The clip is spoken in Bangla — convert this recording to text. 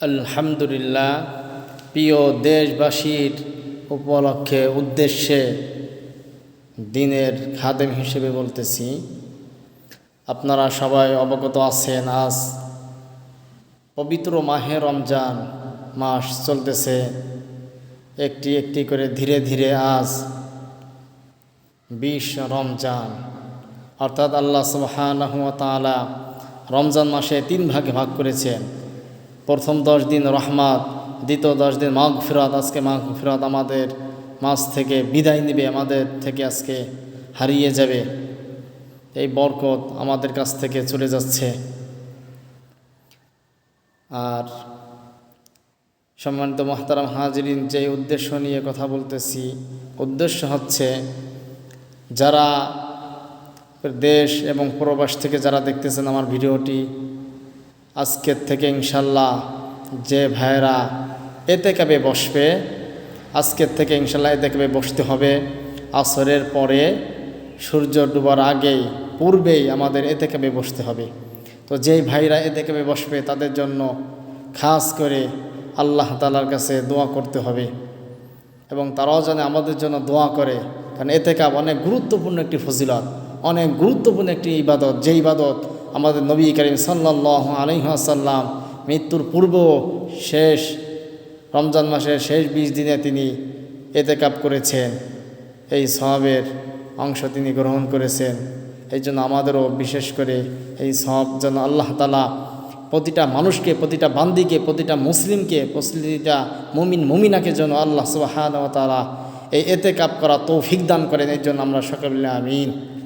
আলহামদুলিল্লাহ, প্রিয় দেশবাসীর উপলক্ষে উদ্দেশ্যে দিনের খাদেম হিসেবে বলতেছি, আপনারা সবাই অবগত আছেন, আজ পবিত্র মাহে রমজান মাস চলতেছে। একটি একটি করে ধীরে ধীরে আজ বিশ রমজান। অর্থাৎ আল্লাহ তাআলা রমজান মাসে তিন ভাগে ভাগ করেছেন। প্রথম দশ দিন রহমাত, দ্বিতীয় দশ দিন মাঘ ফিরাত আজকে মাঘ ফিরাত আমাদের মাছ থেকে বিদায় নেবে, আমাদের থেকে আজকে হারিয়ে যাবে। এই বরকত আমাদের কাছ থেকে চলে যাচ্ছে। আর সম্মানিত মহতারাম হাজরিন, যে উদ্দেশ্য নিয়ে কথা বলতেছি, উদ্দেশ্য হচ্ছে যারা দেশ এবং প্রবাস থেকে যারা দেখতেছেন আমার ভিডিওটি আজকের থেকে ইনশাল্লাহ যে ভাইয়েরা এতে কাবে বসবে, আজকের থেকে ইনশাল্লাহ এতে কাবে বসতে হবে। আসরের পরে সূর্য ডুবার আগেই, পূর্বেই আমাদের এতে কাবে বসতে হবে। তো যেই ভাইরা এতে কাবে বসবে তাদের জন্য খাস করে আল্লাহ তালার কাছে দোয়া করতে হবে। এবং তারাও যেন আমাদের জন্য দোয়া করে, কারণ এতে কাপ অনেক গুরুত্বপূর্ণ একটি ফজিলত, অনেক গুরুত্বপূর্ণ একটি ইবাদত। যে ইবাদত আমাদের নবী করিম সাল্লাহ আলহাসাল্লাম মৃত্যুর পূর্ব শেষ রমজান মাসের শেষ বিশ দিনে তিনি এতে কাপ করেছেন। এই সবের অংশ তিনি গ্রহণ করেছেন। এই জন্য আমাদেরও বিশেষ করে এই সব যেন আল্লাহ তালা প্রতিটা মানুষকে, প্রতিটা বান্দিকে, প্রতিটা মুসলিমকে, প্রতিটা মুমিন, মুমিনাকে যেন আল্লাহ সুবাহ তালা এই এতে কাপ করা তৌফিক দান করেন। এই জন্য আমরা সকলে আমিন।